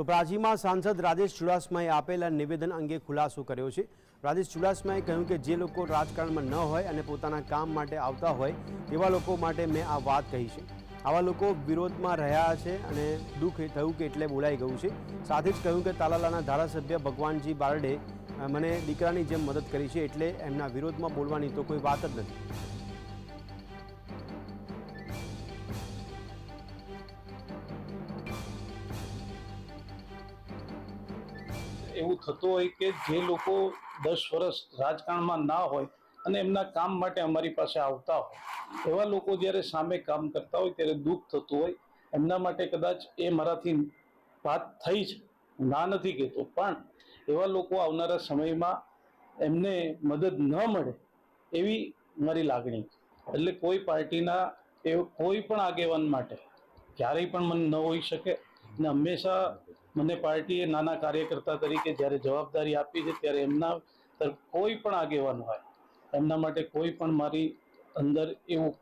તો પ્રાચીમાં સાંસદ રાજેશ ચુડાસમાએ આપેલા નિવેદન અંગે ખુલાસો કર્યો છે. રાજેશ ચુડાસમાએ કહ્યું કે જે લોકો રાજકારણમાં ન હોય અને પોતાના કામ માટે આવતા હોય, તેવા લોકો માટે મેં આ વાત કહી છે. આવા લોકો વિરોધમાં રહ્યા છે અને દુઃખ થયું કે એટલે બોલાઈ ગયું છે. સાથે જ કહ્યું કે તાલાલાના ધારાસભ્ય ભગવાનજી બારડે મને દીકરાની જેમ મદદ કરી છે એટલે એમના વિરોધમાં બોલવાની તો કોઈ વાત જ નથી. એવું થતું હોય કે જે લોકો દસ વર્ષ રાજકારણમાં ના હોય અને એમના કામ માટે અમારી પાસે આવતા હોય, એવા લોકો જ્યારે સામે કામ કરતા હોય ત્યારે દુઃખ થતું હોય. એમના માટે કદાચ એ મારાથી વાત થઈ છે ના નથી કહેતો, પણ એવા લોકો આવનારા સમયમાં એમને મદદ ન મળે એવી મારી લાગણી એટલે કોઈ પાર્ટીના એ કોઈ પણ આગેવાન માટે ક્યારેય પણ મને ન હોઈ શકે ને હંમેશા મને પાર્ટીએ નાના કાર્યકર્તા તરીકે જ્યારે જવાબદારી આપી છે, ત્યારે એમના તરફ કોઈ પણ આગેવાન હોય, એમના માટે કોઈ પણ મારી અંદર એવું